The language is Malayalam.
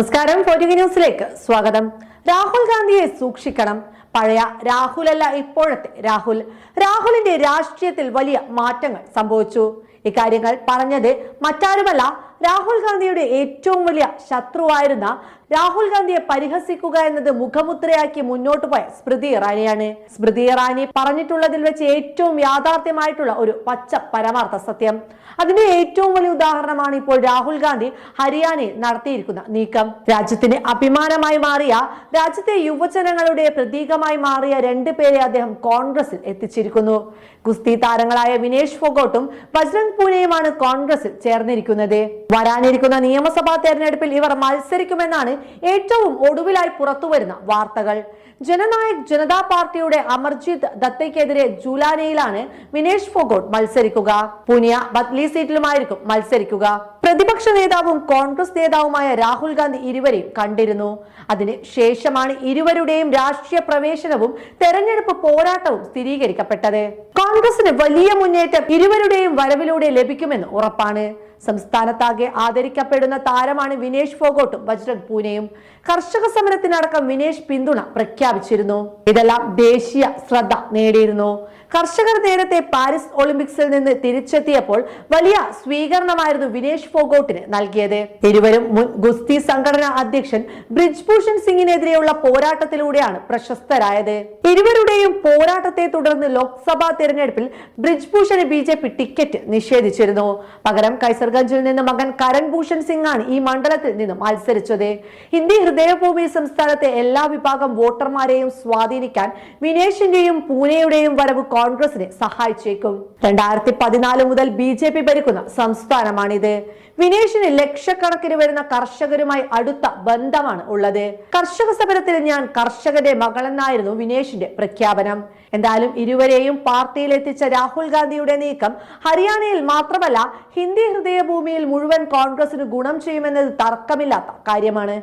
നമസ്കാരം. പൊരുകി ന്യൂസിലേക്ക് സ്വാഗതം. രാഹുൽ ഗാന്ധിയെ സൂക്ഷിക്കണം. പഴയ രാഹുലല്ല ഇപ്പോഴത്തെ രാഹുൽ. രാഹുലിന്റെ രാഷ്ട്രീയത്തിൽ വലിയ മാറ്റങ്ങൾ സംഭവിച്ചു. ഇക്കാര്യങ്ങൾ പറഞ്ഞത് മറ്റാരുമല്ല. രാഹുൽ ഗാന്ധിയുടെ ഏറ്റവും വലിയ ശത്രുവായിരുന്ന രാഹുൽ ഗാന്ധിയെ പരിഹസിക്കുക എന്നത് മുഖമുദ്രയാക്കി മുന്നോട്ട് പോയ സ്മൃതി ഇറാനിയാണ്. സ്മൃതി ഇറാനി പറഞ്ഞിട്ടുള്ളതിൽ വെച്ച് ഏറ്റവും യാഥാർത്ഥ്യമായിട്ടുള്ള ഒരു പച്ച പരമാർത്ഥ സത്യം. അതിന്റെ ഏറ്റവും വലിയ ഉദാഹരണമാണ് ഇപ്പോൾ രാഹുൽ ഗാന്ധി ഹരിയാനയിൽ നടത്തിയിരിക്കുന്ന നീക്കം. രാജ്യത്തിന് അഭിമാനമായി മാറിയ രാജ്യത്തെ യുവജനങ്ങളുടെ പ്രതീകമായി മാറിയ രണ്ട് പേരെ അദ്ദേഹം കോൺഗ്രസിൽ എത്തിച്ചിരിക്കുന്നു. ഗുസ്തി താരങ്ങളായ വിനേഷ് ഫോഗോട്ടും ബജ്രംഗ് പൂനെയുമാണ് കോൺഗ്രസിൽ ചേർന്നിരിക്കുന്നത്. വരാനിരിക്കുന്ന നിയമസഭാ തെരഞ്ഞെടുപ്പിൽ ഇവർ മത്സരിക്കുമെന്നാണ് ഏറ്റവും ഒടുവിലായി പുറത്തുവരുന്ന വാർത്തകൾ. ജനനായക് ജനതാ പാർട്ടിയുടെ അമർജിത് ദത്തയ്ക്കെതിരെ ജൂലാനയിലാണ് വിനേഷ് ഫോഗോട്ട് മത്സരിക്കുക. പൂനിയ ബത്ലി സീറ്റിലുമായിരിക്കും മത്സരിക്കുക. പ്രതിപക്ഷ നേതാവും കോൺഗ്രസ് നേതാവുമായ രാഹുൽ ഗാന്ധി ഇരുവരെയും കണ്ടിരുന്നു. അതിന് ശേഷമാണ് ഇരുവരുടെയും രാഷ്ട്രീയ പ്രവേശനവും തെരഞ്ഞെടുപ്പ് പോരാട്ടവും സ്ഥിരീകരിക്കപ്പെട്ടത്. കോൺഗ്രസിന് വലിയ മുന്നേറ്റം ഇരുവരുടെയും വരവിലൂടെ ലഭിക്കുമെന്ന് ഉറപ്പാണ്. സംസ്ഥാനത്താകെ ആദരിക്കപ്പെടുന്ന താരമാണ് വിനേഷ് ഫോഗോട്ടും ബജ്രംഗ് പൂനെയും. കർഷക സമരത്തിനടക്കം വിനേഷ് പിന്തുണ പ്രഖ്യാപിച്ചിരുന്നു. ഇതെല്ലാം ദേശീയ ശ്രദ്ധ നേടിയിരുന്നു. കർഷകർ നേരത്തെ പാരീസ് ഒളിമ്പിക്സിൽ നിന്ന് തിരിച്ചെത്തിയപ്പോൾ വലിയ സ്വീകരണമായിരുന്നു വിനേഷ് ഫോഗോട്ടിന് നൽകിയത്. ഇരുവരും മുൻ ഗുസ്തി സംഘടനാ അധ്യക്ഷൻ ബ്രിജ്ഭൂഷൺ സിംഗിനെതിരെയുള്ള പോരാട്ടത്തിലൂടെയാണ് പ്രശസ്തരായത്. ഇരുവരുടെയും പോരാട്ടത്തെ തുടർന്ന് ലോക്സഭാ തെരഞ്ഞെടുപ്പിൽ ബ്രിജ്ഭൂഷണ് ബി ജെ പി ടിക്കറ്റ് നിഷേധിച്ചിരുന്നു. പകരം കൈസർഗഞ്ചിൽ നിന്ന് മകൻ കരൺ ഭൂഷൺ സിംഗ് ആണ് ഈ മണ്ഡലത്തിൽ നിന്ന് മത്സരിച്ചത്. ഹിന്ദി ഹൃദയഭൂമി സംസ്ഥാനത്തെ എല്ലാ വിഭാഗം വോട്ടർമാരെയും സ്വാധീനിക്കാൻ വിനേഷിന്റെയും പൂനെയുടെയും വരവ് കോൺഗ്രസിനെ സഹായിച്ചേക്കും. രണ്ടായിരത്തി പതിനാല് മുതൽ ബി ജെ പി ഭരിക്കുന്ന സംസ്ഥാനമാണിത്. വിനേഷിന് ലക്ഷക്കണക്കിന് വരുന്ന കർഷകരുമായി അടുത്ത ബന്ധമാണ് ഉള്ളത്. കർഷക സമരത്തിൽ ഞാൻ കർഷകന്റെ മകളെന്നായിരുന്നു വിനേഷിന്റെ പ്രഖ്യാപനം. എന്തായാലും ഇരുവരെയും പാർട്ടിയിൽ എത്തിച്ച രാഹുൽ ഗാന്ധിയുടെ നീക്കം ഹരിയാനയിൽ മാത്രമല്ല ഹിന്ദി ഹൃദയഭൂമിയിൽ മുഴുവൻ കോൺഗ്രസിന് ഗുണം ചെയ്യുമെന്നത് തർക്കമില്ലാത്ത കാര്യമാണ്.